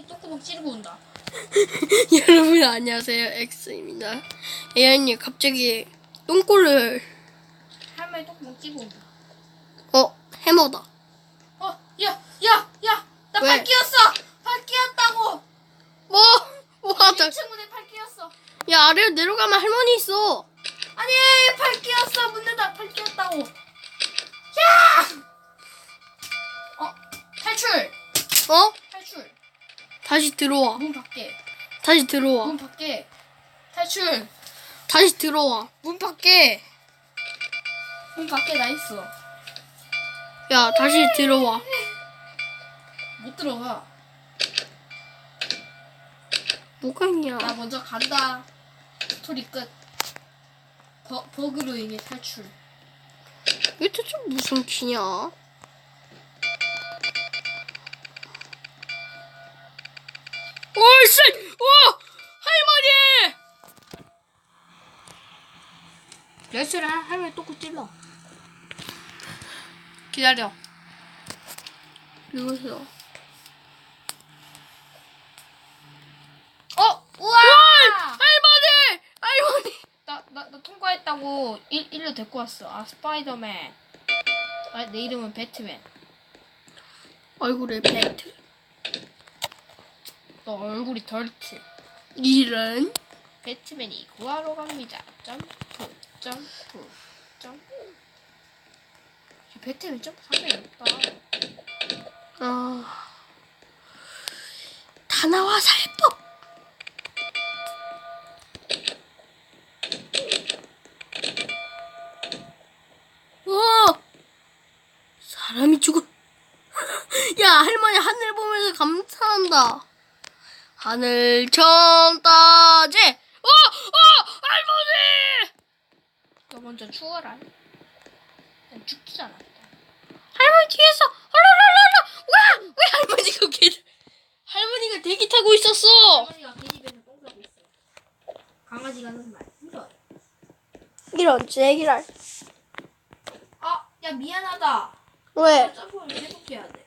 할머니 똥구멍 찌르고 온다. 여러분 안녕하세요 엑스입니다. 예언이 갑자기 똥꼬를 할머니 똥구멍 찌르고 온다. 어 해머다. 어, 야, 야, 야, 나 왜? 발 끼었어. 발 끼었다고. 뭐 뭐하다. 1층 문에 팔 끼었어. 야 아래로 내려가면 할머니 있어. 아니, 팔 끼었어. 문 닫아. 팔 끼었다고. 야! 어, 탈출. 어. 다시 들어와. 문 밖에. 다시 들어와. 문 밖에. 탈출. 다시 들어와. 문 밖에. 문 밖에 나 있어. 야 다시 들어와. 못 들어가. 뭐가 있냐? 나 먼저 간다. 스토리 끝. 버, 버그로 인해 탈출. 이게 대체 무슨 키냐? 오이씨! 와! 할머니! 열쇠를 할- 할머니 똥꼬 찔러. 기다려. 이거세요. 어! 우와! 할머니! 할머니! 나, 나, 나 통과했다고 일, 일로 데리고 왔어. 아, 스파이더맨. 아, 내 이름은 배트맨. 얼굴에 벨트. 너 얼굴이 덜트. 이런. 배트맨이 구하러 갑니다. 점프, 점프, 점프. 야, 배트맨 점프 상당히 높다. 아. 다 나와 살법. 와. 사람이 죽어. 야, 할머니 하늘 보면서 감탄한다. 하늘 처음 따지. 어, 어, 할머니! 너 먼저 추워라. 난 죽지 않았다. 할머니 뒤에서 얼얼얼얼 와! 왜 할머니가 개 할머니가 대기 타고 있었어. 할머니가 계집애는 똥 싸고 있어. 강아지가 하는 말. 이거. 이런 쟤기랄. 아, 야 미안하다. 왜? 점프를 계속해야 돼.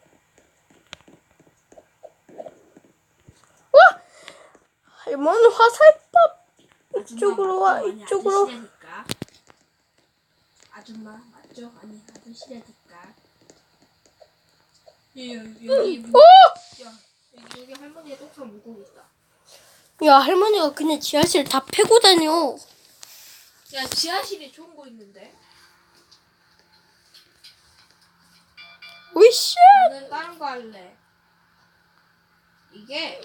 할머니 화살법. 이쪽으로 와, 이쪽으로. 아저씨라니까. 아줌마 맞죠? 아니 아저씨라니까. 예, 여기! 야 여기, 여기 할머니의 똥싸 물고기 있다. 야 할머니가 그냥 지하실 다 패고 다녀. 야 지하실에 좋은 거 있는데. 으쌰! 나는 다른 거 할래. 이게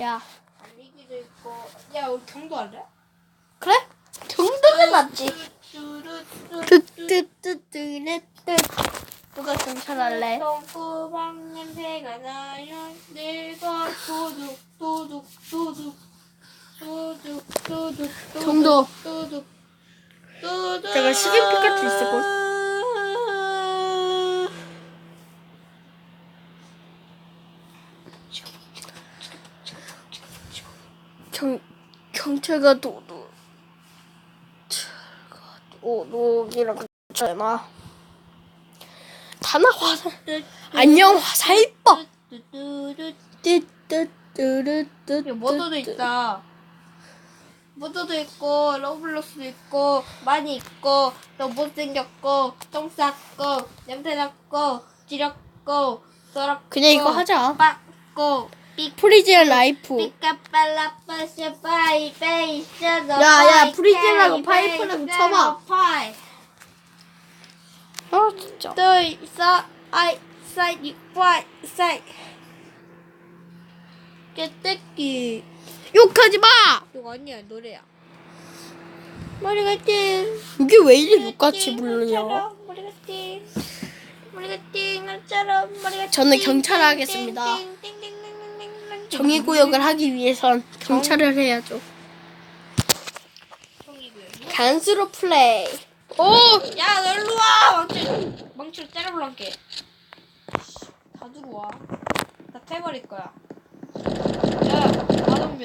야 달리기도 있고. 야 우리 경도 할래? 그래? 정도가 낫지. 뜨뜨뜨뜨뜨뜨 누가 경찰 할래? 똥구방 냄새가 나요. 내가 도둑 도둑 도둑 도둑 도둑 정도. 도둑 도둑. 제가 시계 피카츄 있을걸? 경 경찰과 도둑. 도둑이랑 그랬잖아. 다나 화살. 안녕 화살법. 야, 모드도 있다. 모드도 있고 로블록스도 있고 많이 있고 또 못생겼고 똥 쌌고 냄새 났고 지렸고 더럽고 그냥 이거 하자. 삐 프리지안 라이프. 야, 야, 베이 파이프라고 쳐봐. 아 진짜. 또 있어 아이 사이 파이 사이 깨떼기 욕하지 마. 이거 아니야 노래야 머리가 띵 이게 왜 이리 욕같이 부르냐? 머리가 띵 머리가 띵 저는 띵, 하겠습니다. 띵, 띵, 띵. 정의구역을 하기 위해선 경찰을 해야죠. 간수로 플레이. 오! 야, 너 일로 와! 망치, 망치로 때려볼란게. 다 들어와. 다 패버릴 거야. 야, 나 덤벼.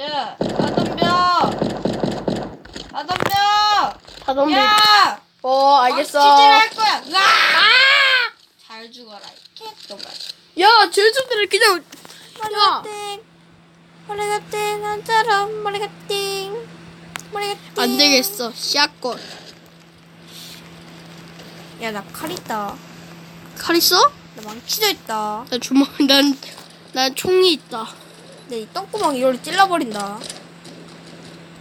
야, 나 덤벼! 나 덤벼! 자동들. 야! 어 알겠어. 할 거야. 으아! 잘 죽어라. 이 개똥아. 야 제주들을 그냥. 야. 머리가 띵. 머리가 띵. 한처럼 머리가 띵. 머리가 띵. 안 되겠어. 샷건. 야, 나 칼 있다. 칼 있어? 나 망치도 있다. 나 주먹 난, 난 총이 있다. 내이 똥구멍 이걸로 찔러버린다.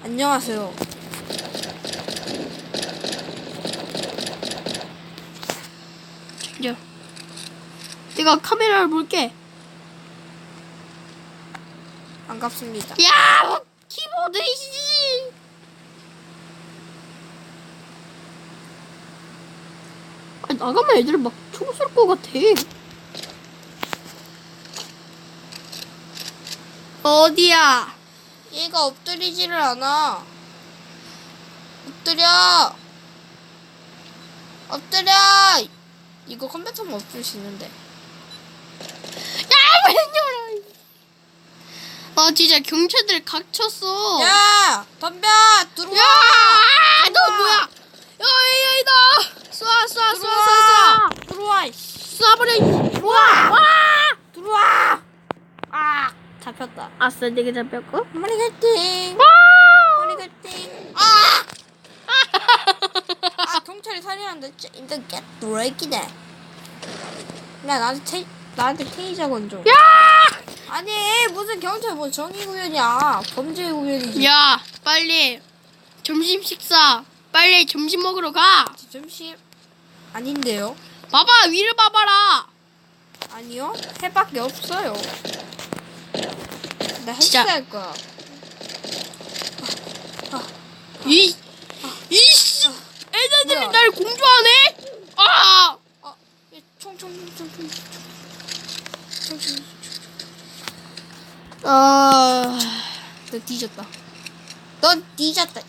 안녕하세요. 야. 내가 카메라를 볼게. 반갑습니다. 야, 키보드 이씨. 아, 나가면 애들 막 총 쏠 것 같아. 어디야? 얘가 엎드리지를 않아. 엎드려. 엎드려. 이거 컴퓨터만 엎드릴 수 있는데. 야, 왜 열어? 아, 진짜 경찰들 각쳤어. 야, 덤벼. 들어와. 야, 너. 뭐야? 야, AI다. 쏴, 쏴, 쏴, 들어와. 쏴, 들어와. 쏴. 쏴버려. 들어와. 와. 들어와. 아, 잡혔다. 아싸, 내가 잡혔고. 머리가 띵. 와. 머리가 띵. 아! 아, 경찰이 살인한데 진짜 개뚜레기네. 야, 나한테 테, 나한테 테이저 건져. 야! 아니, 무슨 경찰 뭐 정의 구현이야. 범죄 구현이지. 야, 빨리 점심 식사. 빨리 점심 먹으러 가. 점심 아닌데요? 봐봐, 위를 봐봐라. 아니요? 해밖에 없어요. 나 진짜. 헬스할 거야. 이, 이씨, 애들이 뭐야? 날 공주하네. 아, 아, 너 뒤졌다. 넌 뒤졌다.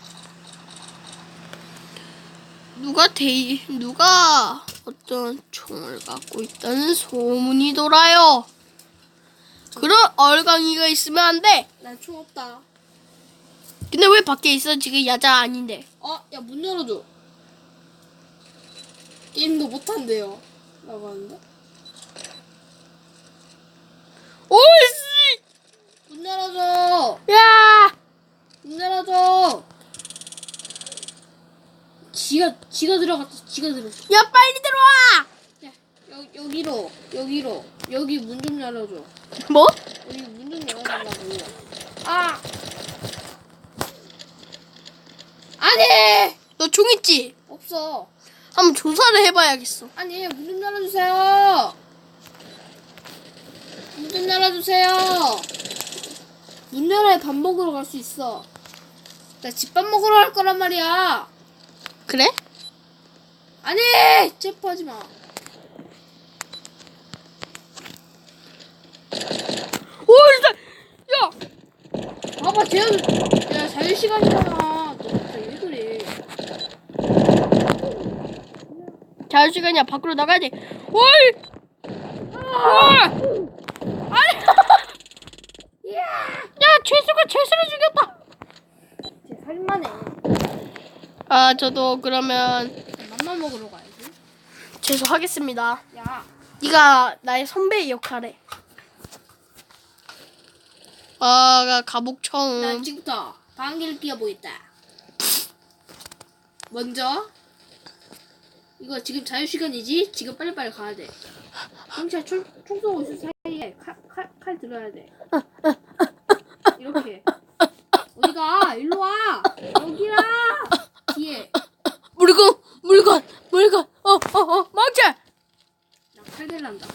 누가 대, 누가 어떤 총을 갖고 있다는 소문이 돌아요. 그런 얼강이가 있으면 안 돼. 난 총 없다. 근데 왜 밖에 있어? 지금 야자 아닌데. 어, 야, 문 열어줘. 게임도 못한대요. 라고 하는데. 오이씨, 문 열어줘. 야, 문 열어줘. 지가, 지가 들어갔어. 지가 들어갔어. 야 빨리 들어와. 야, 여, 여기로, 여기로. 여기 문 좀 열어줘. 뭐? 여기 문 좀 열어달라고. 아! 아니! 너총 있지? 없어. 한번 조사를 해봐야겠어. 아니, 문 좀 열어주세요. 문 좀 열어주세요. 문 열어야 밥 먹으러 갈 수 있어. 나 집밥 먹으러 갈 거란 말이야. 그래? 아니! 체포하지 마. 오이씨, 야, 봐봐, 재현. 야, 자유시간이잖아. 너 진짜 왜 그래. 자유 시간이야. 밖으로 나가야 돼. 오이, 와, 아니, 야, 죄수가 죄수를 죽였다. 쟤 살만해. 아, 저도 그러면 맘만 먹으러 가야지. 죄수 하겠습니다. 야. 네가 나의 선배의 역할에. 아, 가복 처음. 나 지금부터 방귀를 뀌어보겠다. 먼저 이거 지금 자유시간이지? 지금 빨리빨리 가야 돼. 경찰 총, 총 쏘고 있을 사이에 칼, 칼, 칼 들어야 돼. 이렇게. 어디가? 일로 와! 여기라! 뒤에. 물건, 물건, 물건. 어, 어, 어, 망치. 나칼 들란다.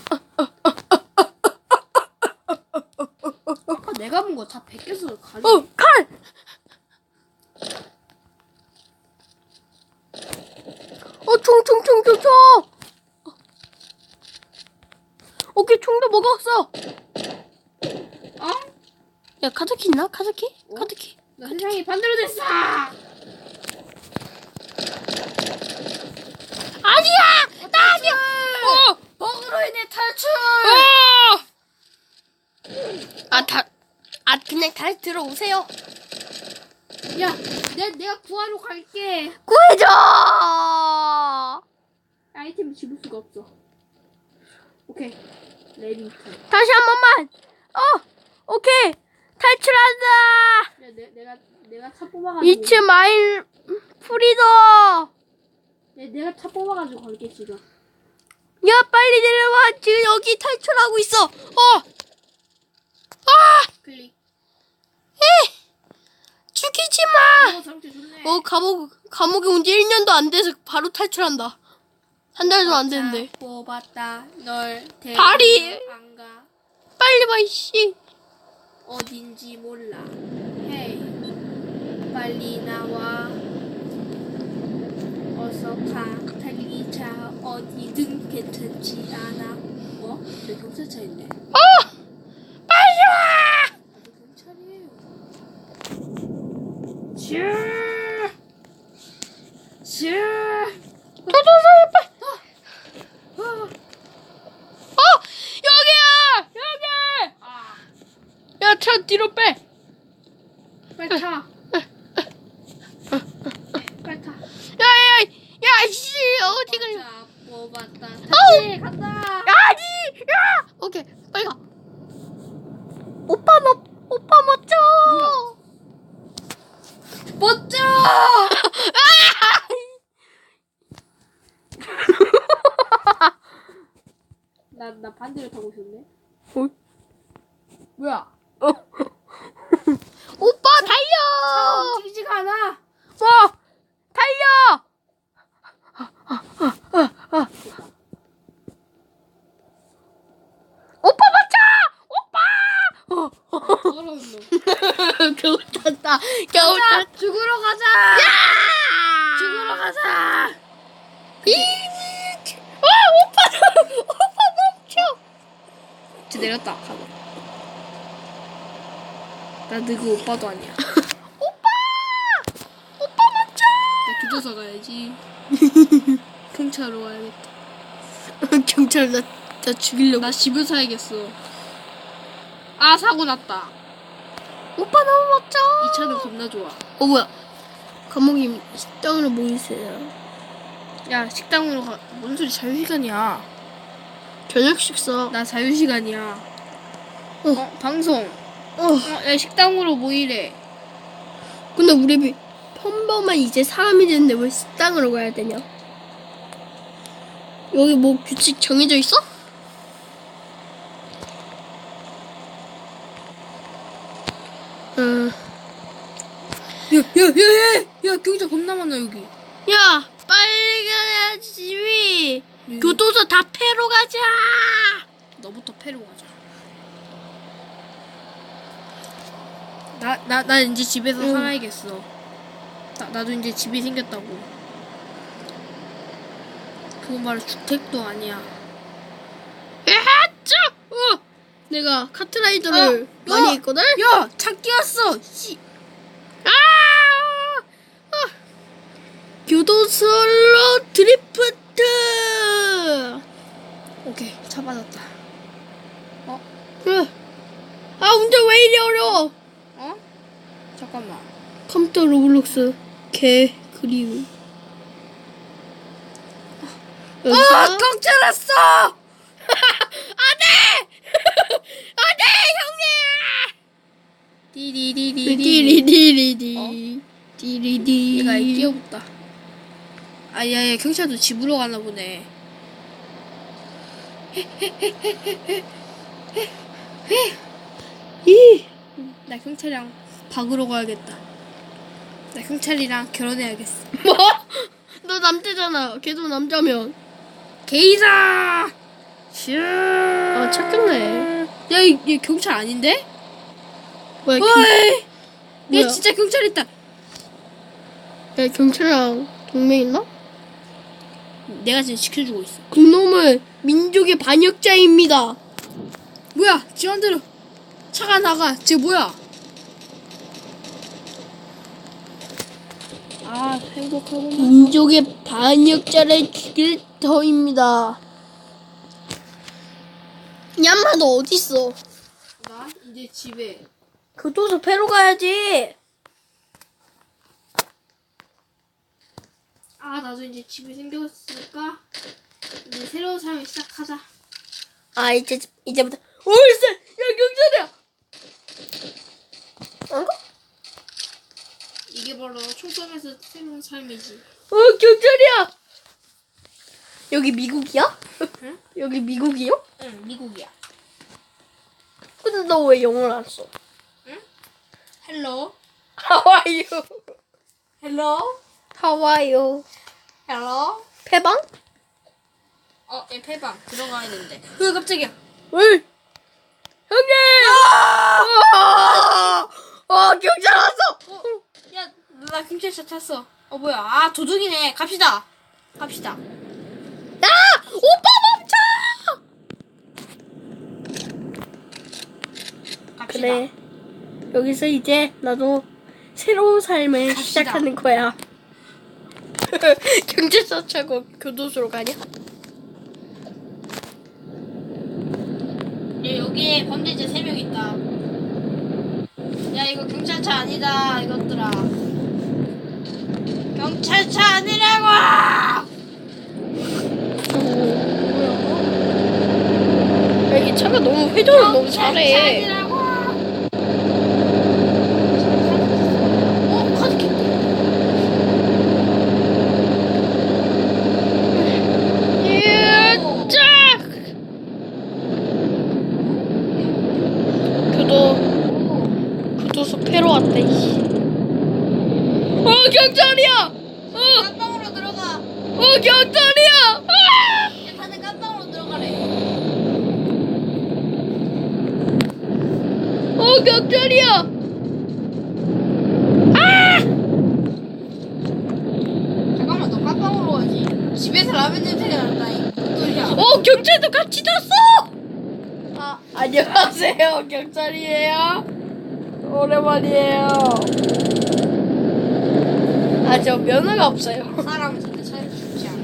아까 내가 본 거 다 벗겨서 가지. 어, 칼. 어, 총, 총, 총, 총, 총. 오케이, 총도 먹었어. 어? 야, 카드키 있나? 카드키? 어? 카드키. 나 세상이 반대로 됐어! 아니야! 나 아니야! 어! 버그로 인해 탈출! 어! 아, 다, 아, 그냥 다시 들어오세요. 야, 내 내가 구하러 갈게. 구해줘! 아이템을 집을 수가 없어. 오케이. 레빙턴. 다시 한 번만! 어! 오케이! 탈출한다! 야, 내, 내가 내가 차 뽑아가지고. 이츠 마일 프리더! 야, 내가 차 뽑아가지고 갈게 지금. 야, 빨리 내려와! 지금 여기 탈출하고 있어! 어! 아! 클릭. 죽이지 마! 어, 상태 좋네. 어, 감옥, 감옥에 온 지 1년도 안 돼서 바로 탈출한다. 한 달도 안 됐는데. 차 뽑았다. 널 데리러 발이. 안 가. 빨리 와, 이씨. 어딘지 몰라. 헤이. 빨리 나와. 어서 가. 달리자. 어디든 괜찮지 않아. 어? 저 경찰차인데. 어! 빨리 와! 나도 경찰이에요. 슈. 슈. 도도새 빨리. 어! 여기야! 여기! 아. 야, 차 뒤로 빼! 빨리 타. 빨리 타. 야, 야, 야, 씨, 어디 가? 자, 뽑았다. 아우! 다시 간다. 아니! 야! 오케이, 빨리 가. 오빠 너, 오빠 멋져! 멋져! 나, 나 반대로 타고 있었네. 어? 뭐야? 오빠 차 달려! 움직이지가 않아. 뭐? 달려! 오빠 멋져! 오빠! 더러운 놈. 겨우 탔다. 겨우 가자! 탔다. 죽으러 가자! 죽으러 가자! 이, 와, 오빠, 오빠 멈춰. 쟤 내렸다. 가자. 나 누구 오빠도 아니야. 오빠! 오빠 멈춰! 나 교도소 가야지. 경찰로 가야겠다. 경찰 나, 나 죽이려고. 나 집을 사야겠어. 아 사고 났다. 오빠 너무 멋져. 이 차는 겁나 좋아. 어 뭐야? 감독님 식당으로 모이세요. 야 식당으로 가. 뭔 소리 자유 시간이야. 저녁 식사. 나 자유 시간이야. 어. 어 방송. 어. 어, 야 식당으로 모이래. 근데 우리 비- 평범한 이제 사람이 됐는데 왜 식당으로 가야 되냐? 여기 뭐 규칙 정해져 있어? 음. 야야 야 야 야 경찰 겁나 많아 여기. 야, 빨리 가야 집이. 여기. 교도소 다 패러 가자. 너부터 패로 가자. 나 나 나 이제 집에서 응. 살아야겠어. 나 나도 이제 집이 생겼다고. 그건 바로 주택도 아니야. 야짜! 어, 내가 카트라이더를 어, 많이 야! 했거든. 야 찾기 왔어. 씨. 아! 아! 교도소로 드리프트. 오케이 차 받았다. 으. 아 운전 왜 이리 어려워? 어? 잠깐만. 컴퓨터 로블록스 개 그리움. 여기서 아 경찰 왔어. 안돼! 안돼 형님! 디디디디디. 디리디리디 디리디. 얘가 끼어붙다. 아야야 경찰도 집으로 가나 보네. 이나 경찰이랑 박으러 가야겠다. 나 경찰이랑 결혼해야겠어. 뭐? 너 남자잖아. 걔도 남자면. 게이다. 슈. 아 착했네. 야, 이, 얘 경찰 아닌데? 뭐야? 경, 어이. 뭐야? 얘 진짜 경찰 있다. 야, 경찰이랑 동맹 있나? 내가 지금 지켜주고 있어. 그놈은 민족의 반역자입니다. 뭐야? 지원대로 차가 나가. 쟤 뭐야? 아, 행복하구만. 민족의 반역자를 죽일 터입니다. 얌마 너 어디 있어? 나 이제 집에. 교도소 패러 가야지. 아 나도 이제 집이 생겼으니까 이제 새로운 삶을 시작하자. 아 이제 이제부터 오일세 야 경찰이야. 어? 이게 바로 총성에서 새로운 삶이지. 어 경찰이야. 여기 미국이야? 응? 여기 미국이요? 응 미국이야. 근데 너 왜 영어를 안 써? 헬로 How are you? 헬로 How are you? 헬로. 패방? 어, 얘 패방 들어가야 되는데. 으 깜짝이야. 왜? 형님! 아! 어 경찰 왔어. 어, 야, 나 경찰차 탔어. 어 뭐야? 아 도둑이네. 갑시다. 갑시다. 나 오빠 멈춰! 갑시다. 그래. 여기서 이제 나도 새로운 삶을 갑시다. 시작하는 거야. 경찰서 차고 교도소로 가냐? 얘 여기에 범죄자 3명 있다. 야 이거 경찰차 아니다 이것들아. 경찰차 아니라고! 여기 차가 너무 회전을 너무 경찰차 잘해. 아니라고! 어 카드 켰다. 짝! 교도 교도소 패러 왔대. 이. 어 경찰이야! 어, 깜방으로 들어가. 어 경찰이야! 아! 야 다들 깜방으로 들어가래. 어 경찰이야! 아! 잠깐만 너 깜방으로 가지. 집에서 라면 냄새가 난다니. 무슨 소리야? 어 경찰도 같이 잤어! 아 안녕하세요 경찰이에요. 오랜만이에요. 아 저 면허가 없어요. 사람은 진짜 참 쉽지 않아.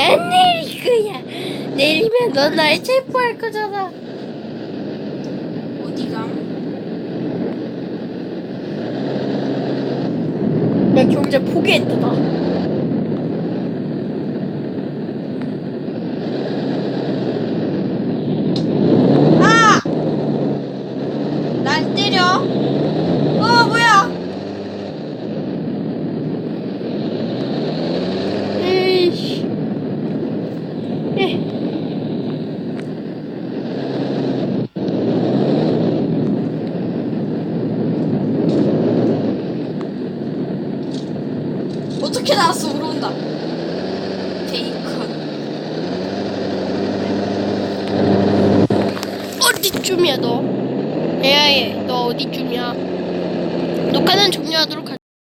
안 내릴 거야. 내리면 넌날 체포할 거잖아. 어디가? 야 경찰 포기했다 나. 아! 날